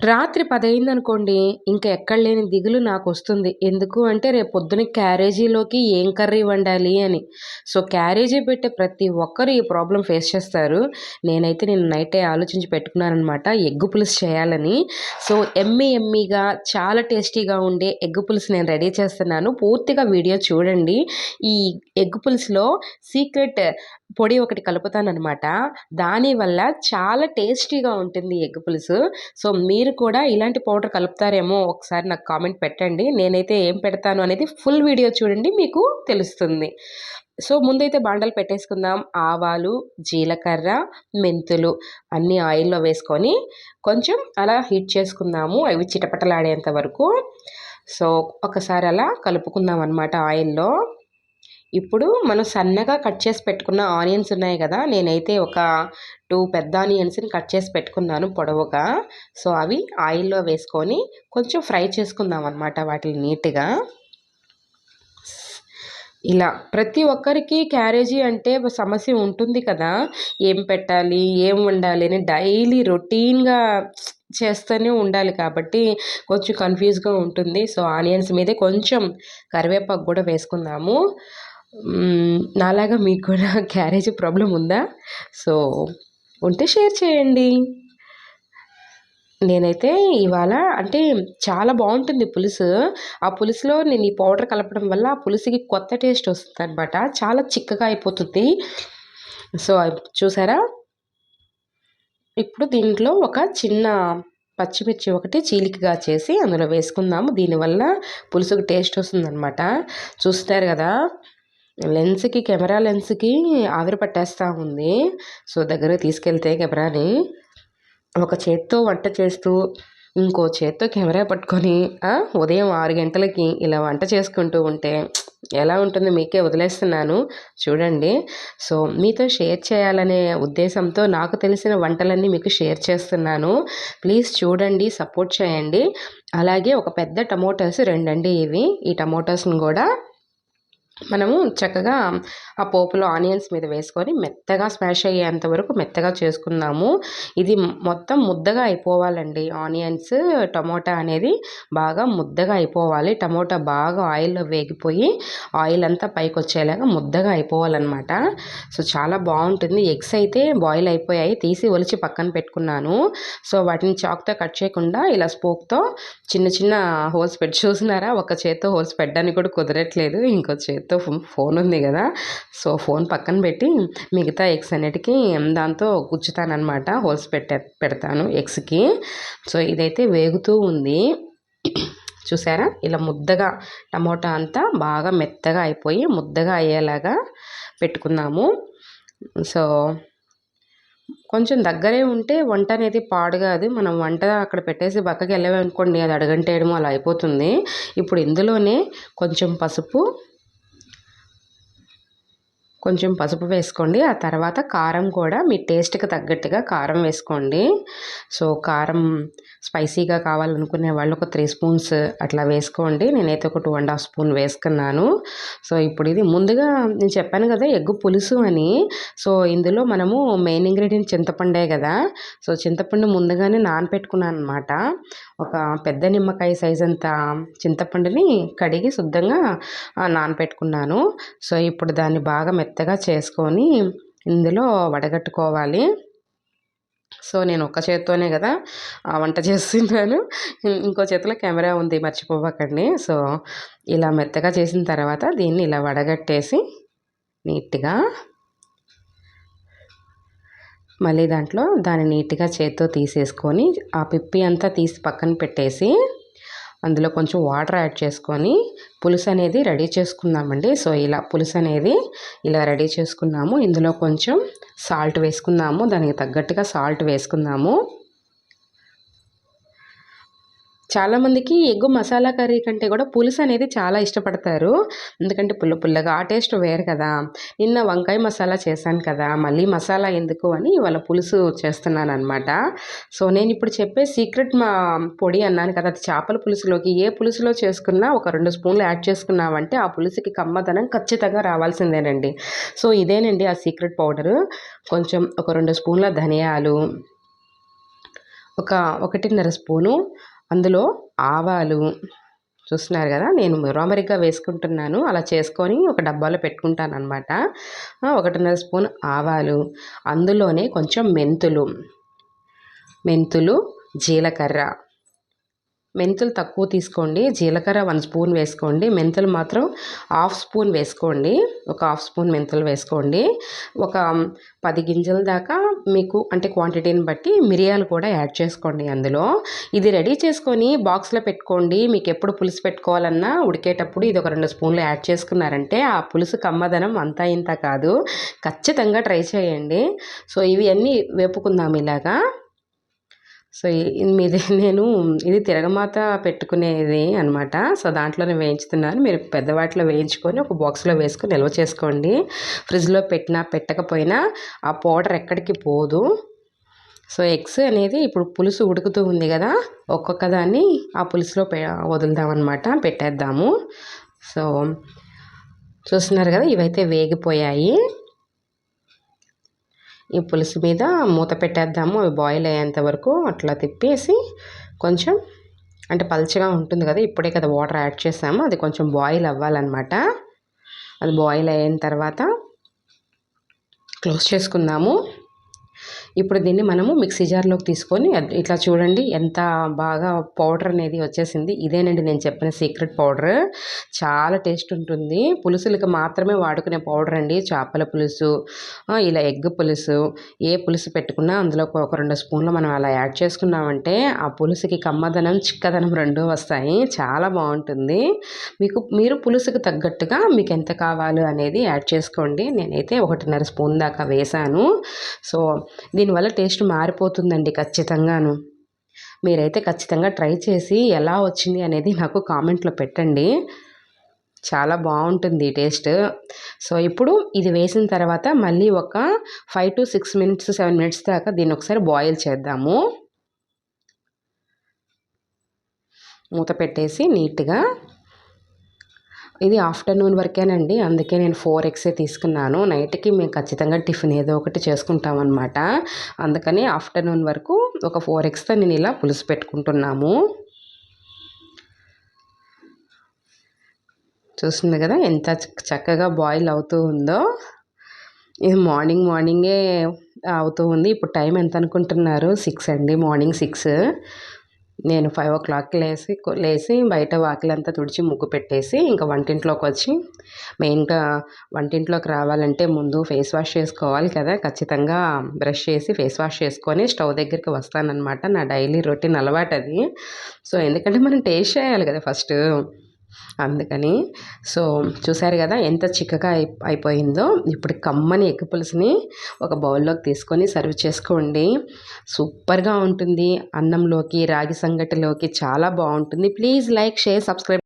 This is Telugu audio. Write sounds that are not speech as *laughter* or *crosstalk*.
రాత్రి పదయిందనుకోండి ఇంకా ఎక్కడ లేని దిగులు నాకు వస్తుంది ఎందుకు అంటే రేపు పొద్దున క్యారేజీలోకి ఏం కర్రీ వండాలి అని. సో క్యారేజీ పెట్టే ప్రతి ఒక్కరు ఈ ప్రాబ్లం ఫేస్ చేస్తారు. నేనైతే నేను నైటే ఆలోచించి పెట్టుకున్నానమాట ఎగ్గు పులుసు చేయాలని. సో ఎమ్మి ఎమ్మిగా చాలా టేస్టీగా ఉండే ఎగ్గు పులుసు నేను రెడీ చేస్తున్నాను. పూర్తిగా వీడియో చూడండి. ఈ ఎగ్గు పులుసులో సీక్రెట్ పొడి ఒకటి కలుపుతానమాట దానివల్ల చాలా టేస్టీగా ఉంటుంది ఎగ్ పులుసు. సో మీరు కూడా ఇలాంటి పౌడర్ కలుపుతారేమో ఒకసారి నాకు కామెంట్ పెట్టండి. నేనైతే ఏం పెడతాను అనేది ఫుల్ వీడియో చూడండి మీకు తెలుస్తుంది. సో ముందైతే బాండలు పెట్టేసుకుందాం. ఆవాలు జీలకర్ర మెంతులు అన్నీ ఆయిల్లో వేసుకొని కొంచెం అలా హీట్ చేసుకుందాము. అవి చిటపటలాడేంత వరకు. సో ఒకసారి అలా కలుపుకుందాం అనమాట ఆయిల్లో. ఇప్పుడు మనం సన్నగా కట్ చేసి పెట్టుకున్న ఆనియన్స్ ఉన్నాయి కదా నేనైతే ఒక టూ పెద్ద ఆనియన్స్ని కట్ చేసి పెట్టుకున్నాను పొడవుగా. సో అవి ఆయిల్లో వేసుకొని కొంచెం ఫ్రై చేసుకుందాం అనమాట వాటిని నీట్గా. ఇలా ప్రతి ఒక్కరికి క్యారేజీ అంటే సమస్య ఉంటుంది కదా ఏం పెట్టాలి ఏం వండాలి అని డైలీ రొటీన్గా చేస్తూనే ఉండాలి కాబట్టి కొంచెం కన్ఫ్యూజ్గా ఉంటుంది. సో ఆనియన్స్ మీదే కొంచెం కరివేపాకు కూడా వేసుకుందాము. నాలాగా మీకు కూడా *laughs* క్యారేజ్ ప్రాబ్లం ఉందా? సో ఉంటే షేర్ చేయండి. నేనైతే ఇవాళ అంటే చాలా బాగుంటుంది పులుసు. ఆ పులుసులో నేను ఈ పౌడర్ కలపడం వల్ల ఆ పులుసుకి కొత్త టేస్ట్ వస్తుంది అనమాట చాలా చిక్కగా అయిపోతుంది. సో చూసారా? ఇప్పుడు దీంట్లో ఒక చిన్న పచ్చిమిర్చి ఒకటి చీలికగా చేసి అందులో వేసుకుందాము. దీనివల్ల పులుసుకు టేస్ట్ వస్తుందన్నమాట. చూస్తారు కదా? లెన్స్కి కెమెరా లెన్స్కి ఆవిరి పట్టేస్తూ ఉంది. సో దగ్గర తీసుకెళ్తే కెమెరాని ఒక చేత్తో వంట చేస్తూ ఇంకో చేత్తో కెమెరా పట్టుకొని ఉదయం ఆరు గంటలకి ఇలా వంట చేసుకుంటూ ఉంటే ఎలా ఉంటుందో మీకే వదిలేస్తున్నాను. చూడండి. సో మీతో షేర్ చేయాలనే ఉద్దేశంతో నాకు తెలిసిన వంటలన్నీ మీకు షేర్ చేస్తున్నాను. ప్లీజ్ చూడండి సపోర్ట్ చేయండి. అలాగే ఒక పెద్ద టమోటాస్ రెండండి ఇవి. ఈ టమోటాస్ని కూడా మనము చక్కగా ఆ పోపులో ఆనియన్స్ మీద వేసుకొని మెత్తగా స్మాష్ అయ్యేంత వరకు మెత్తగా చేసుకుందాము. ఇది మొత్తం ముద్దగా అయిపోవాలండి. ఆనియన్స్ టమోటా అనేది బాగా ముద్దగా అయిపోవాలి. టమోటా బాగా ఆయిల్లో వేగిపోయి ఆయిల్ అంతా పైకి వచ్చేలాగా ముద్దగా అయిపోవాలన్నమాట. సో చాలా బాగుంటుంది. ఎగ్స్ అయితే బాయిల్ అయిపోయాయి. తీసి ఒలిచి పక్కన పెట్టుకున్నాను. సో వాటిని చాక్తో కట్ చేయకుండా ఇలా స్పోక్తో చిన్న చిన్న హోల్స్ పెట్టి చూసినారా? ఒక చేత్తో హోల్స్ పెట్టడానికి కూడా కుదరట్లేదు. ఇంకో చేతి చేతితో ఫోన్ ఉంది కదా. సో ఫోన్ పక్కన పెట్టి మిగతా ఎగ్స్ అన్నిటికీ దాంతో గుచ్చుతానమాట హోల్స్ పెట్టే పెడతాను ఎగ్స్కి. సో ఇదైతే వేగుతూ ఉంది. చూసారా? ఇలా ముద్దగా టమోటా అంతా బాగా మెత్తగా అయిపోయి ముద్దగా అయ్యేలాగా పెట్టుకుందాము సో కొంచెం దగ్గరే ఉంటే వంట అనేది పాడు కాదు మనం వంట అక్కడ పెట్టేసి పక్కకి వెళ్ళామనుకోండి అది అడగంటేయడం అలా అయిపోతుంది. ఇప్పుడు ఇందులోనే కొంచెం పసుపు కొంచెం పసుపు వేసుకోండి. ఆ తర్వాత కారం కూడా మీ టేస్ట్కి తగ్గట్టుగా కారం వేసుకోండి. సో కారం స్పైసీగా కావాలనుకునే వాళ్ళు ఒక త్రీ స్పూన్స్ అట్లా వేసుకోండి. నేనైతే ఒక టూ అండ్ హాఫ్ స్పూన్ వేసుకున్నాను. సో ఇప్పుడు ఇది ముందుగా నేను చెప్పాను కదా ఎగ్గు పులుసు అని. సో ఇందులో మనము మెయిన్ ఇంగ్రీడియంట్ చింతపండే కదా. సో చింతపండు ముందుగానే నానపెట్టుకున్నాను అనమాట ఒక పెద్ద నిమ్మకాయ సైజ్ అంత చింతపండుని కడిగి శుద్ధంగా నానపెట్టుకున్నాను. సో ఇప్పుడు దాన్ని బాగా మెత్తగా చేసుకొని ఇందులో వడగట్టుకోవాలి. సో నేను ఒక్క చేత్తోనే కదా వంట చేస్తున్నాను. ఇంకో చేతిలో కెమెరా ఉంది మర్చిపోవకండి. సో ఇలా మెత్తగా చేసిన తర్వాత దీన్ని ఇలా వడగట్టేసి నీట్గా మళ్ళీ దాంట్లో దాన్ని నీట్గా చేత్తో తీసేసుకొని ఆ పిప్పి అంతా తీసి పక్కన పెట్టేసి అందులో కొంచెం వాటర్ యాడ్ చేసుకొని పులుసు అనేది రెడీ చేసుకుందామండి. సో ఇలా పులుసు అనేది ఇలా రెడీ చేసుకున్నాము. ఇందులో కొంచెం సాల్ట్ వేసుకుందాము దానికి తగ్గట్టుగా సాల్ట్ వేసుకుందాము చాలామందికి ఎగ్గు మసాలా కర్రీ కంటే కూడా పులుసు అనేది చాలా ఇష్టపడతారు. ఎందుకంటే పుల్ల పుల్లగా ఆ టేస్ట్ వేరు కదా. నిన్న వంకాయ మసాలా చేశాను కదా మళ్ళీ మసాలా ఎందుకు అని ఇవాళ పులుసు చేస్తున్నాను అనమాట సో నేను ఇప్పుడు చెప్పే సీక్రెట్ మా పొడి అన్నాను కదా అది చేపల పులుసులోకి ఏ పులుసులో చేసుకున్నా ఒక రెండు స్పూన్లు యాడ్ చేసుకున్నామంటే ఆ పులుసుకి కమ్మదనం ఖచ్చితంగా రావాల్సిందేనండి. సో ఇదేనండి ఆ సీక్రెట్ పౌడరు. కొంచెం ఒక రెండు స్పూన్ల ధనియాలు ఒక ఒకటిన్నర స్పూను అందులో ఆవాలు చూస్తున్నారు కదా నేను రోమరిగ్గా వేసుకుంటున్నాను. అలా చేసుకొని ఒక డబ్బాలో పెట్టుకుంటాను అనమాట ఒకటిన్నర స్పూన్ ఆవాలు అందులోనే కొంచెం మెంతులు మెంతులు జీలకర్ర మెంతులు తక్కువ తీసుకోండి. జీలకర్ర వన్ స్పూన్ వేసుకోండి. మెంతులు మాత్రం హాఫ్ స్పూన్ వేసుకోండి. ఒక హాఫ్ స్పూన్ మెంతులు వేసుకోండి. ఒక పది గింజల దాకా మీకు అంటే క్వాంటిటీని బట్టి మిరియాలు కూడా యాడ్ చేసుకోండి అందులో. ఇది రెడీ చేసుకొని బాక్స్లో పెట్టుకోండి. మీకు ఎప్పుడు పులుసు పెట్టుకోవాలన్నా ఉడికేటప్పుడు ఇది ఒక రెండు స్పూన్లు యాడ్ చేసుకున్నారంటే ఆ పులుసు కమ్మదనం అంతా ఇంత కాదు. ఖచ్చితంగా ట్రై చేయండి. సో ఇవి అన్నీ వేపుకుందాం ఇలాగా. సో మీది *laughs* నేను ఇది తిరగమాత పెట్టుకునేది అనమాట సో దాంట్లోనే వేయించుతున్నాను. మీరు పెద్ద వాటిలో వేయించుకొని ఒక బాక్స్లో వేసుకొని నిల్వ చేసుకోండి. ఫ్రిడ్జ్లో పెట్టినా పెట్టకపోయినా ఆ పౌడర్ ఎక్కడికి పోదు. సో ఎగ్స్ అనేది ఇప్పుడు పులుసు ఉడుకుతూ ఉంది కదా ఒక్కొక్క దాన్ని ఆ పులుసులో పె వదులుదామన్నమాట పెట్టేద్దాము. సో చూస్తున్నారు కదా ఇవైతే వేగిపోయాయి. ఈ పులుసు మీద మూత పెట్టేద్దాము. అవి బాయిల్ అయ్యేంత వరకు అట్లా తిప్పేసి కొంచెం అంటే పల్చగా ఉంటుంది కదా ఇప్పుడే కదా వాటర్ యాడ్ చేసాము. అది కొంచెం బాయిల్ అవ్వాలన్నమాట. అది బాయిల్ అయిన తర్వాత క్లోజ్ చేసుకుందాము. ఇప్పుడు దీన్ని మనము మిక్సీ జార్లోకి తీసుకొని ఇట్లా చూడండి ఎంత బాగా పౌడర్ అనేది వచ్చేసింది. ఇదేనండి నేను చెప్పిన సీక్రెట్ పౌడర్. చాలా టేస్ట్ ఉంటుంది. పులుసులకు మాత్రమే వాడుకునే పౌడర్ అండి. చేపల పులుసు ఇలా ఎగ్ పులుసు ఏ పులుసు పెట్టుకున్నా అందులో ఒక రెండు స్పూన్లు మనం అలా యాడ్ చేసుకున్నామంటే ఆ పులుసుకి కమ్మదనం చిక్కదనం రెండు వస్తాయి. చాలా బాగుంటుంది. మీకు మీరు పులుసుకు తగ్గట్టుగా మీకు ఎంత కావాలి అనేది యాడ్ చేసుకోండి. నేనైతే ఒకటిన్నర స్పూన్ దాకా వేసాను సో దీని దీనివల్ల టేస్ట్ మారిపోతుందండి ఖచ్చితంగాను. మీరైతే ఖచ్చితంగా ట్రై చేసి ఎలా వచ్చింది అనేది నాకు కామెంట్లో పెట్టండి. చాలా బాగుంటుంది టేస్ట్. సో ఇప్పుడు ఇది వేసిన తర్వాత మళ్ళీ ఒక five to six minutes seven minutes దాకా దీన్ని ఒకసారి బాయిల్ చేద్దాము. మూత పెట్టేసి నీట్గా ఇది ఆఫ్టర్నూన్ వరకేనండి. అందుకే నేను ఫోర్ ఎగ్సే తీసుకున్నాను. నైట్కి మేము ఖచ్చితంగా టిఫిన్ ఏదో ఒకటి చేసుకుంటాం అనమాట అందుకని ఆఫ్టర్నూన్ వరకు ఒక ఫోర్ ఎగ్స్తో నేను ఇలా పులుసు పెట్టుకుంటున్నాము. చూస్తుంది కదా ఎంత చక్కగా బాయిల్ అవుతూ ఉందో. ఇది మార్నింగ్ మార్నింగే అవుతూ ఉంది. ఇప్పుడు టైం ఎంత అనుకుంటున్నారు? సిక్స్ అండి. Morning six. నేను ఫైవ్ ఓ క్లాక్కి లేచి లేచి బయట వాకిలంతా తుడిచి ముగ్గు పెట్టేసి ఇంకా వంటింట్లోకి వచ్చి మెయిన్గా వంటింట్లోకి రావాలంటే ముందు ఫేస్ వాష్ చేసుకోవాలి కదా. ఖచ్చితంగా బ్రష్ చేసి ఫేస్ వాష్ చేసుకొని స్టవ్ దగ్గరికి వస్తానన్నమాట. నా డైలీ రొటీన్ అలవాటు అది సో ఎందుకంటే మనం టేస్ట్ చేయాలి కదా ఫస్ట్. అందుకని సో చూసారు కదా ఎంత చిక్కగా అయి అయిపోయిందో. ఇప్పుడు కమ్మని ఎగ్ పులుసుని ఒక బౌల్లోకి తీసుకొని సర్వ్ చేసుకోండి. సూపర్గా ఉంటుంది. అన్నంలోకి రాగి సంగటిలోకి చాలా బాగుంటుంది. Please like share subscribe